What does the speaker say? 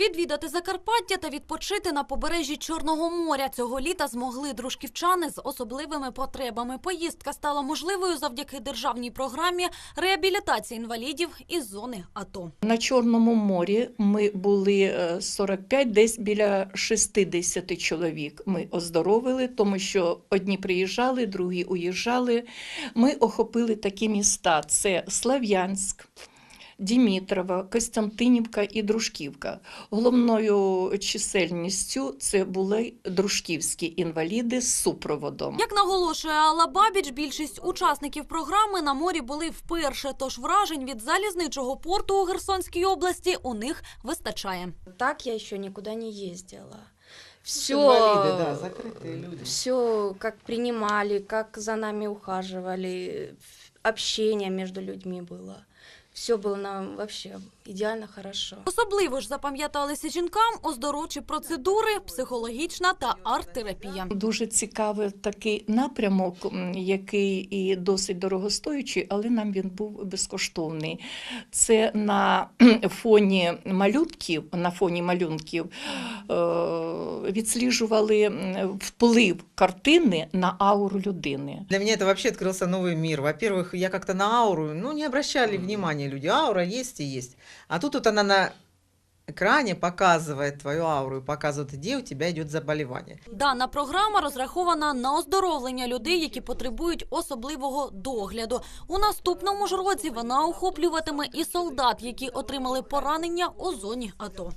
Відвідати Закарпаття та відпочити на побережжі Чорного моря цього літа змогли дружківчани з особливими потребами. Поїздка стала можливою завдяки державній програмі реабілітації інвалідів із зони АТО. На Чорному морі ми були е, 45, десь біля 60 чоловік. Ми оздоровили, тому що одні приїжджали, другі уїжджали. Ми охопили такі міста: це Слав'янськ. Дімітрова, Костянтинівка і Дружківка. Головною чисельністю це були дружківські інваліди з супроводом. Як наголошує Алла Бабіч, більшість учасників програми на морі були вперше, тож вражень від залізничого порту у Херсонській області у них вистачає. Так я еще никуда не ездила. Все, Инвалиды, да, закрытые люди. все как принимали, как за нами ухаживали, общение между людьми было. Все было нам вообще идеально хорошо. Особливо ж запам'яталися жінкам оздоровчі процедури, психологічна та арт-терапія. Дуже цікавий такий напрямок, м, який і досить дорогостоючий, але нам він був безкоштовний. Це на кхм, фоні малюнків, на фоні малюнків е, відсліджували м, вплив картини на ауру людини. Для меня это вообще открылся новый мир. Во-первых, я как-то на ауру, ну, не обращали внимания люди. Аура есть и есть. А тут вот она на экране показывает твою ауру и показывает, где у тебя идет заболевание. Дана програма розрахована на оздоровлення людей, які потребують особливого догляду. У наступному ж році вона охоплюватиме і солдат, які отримали поранення у зоні АТО.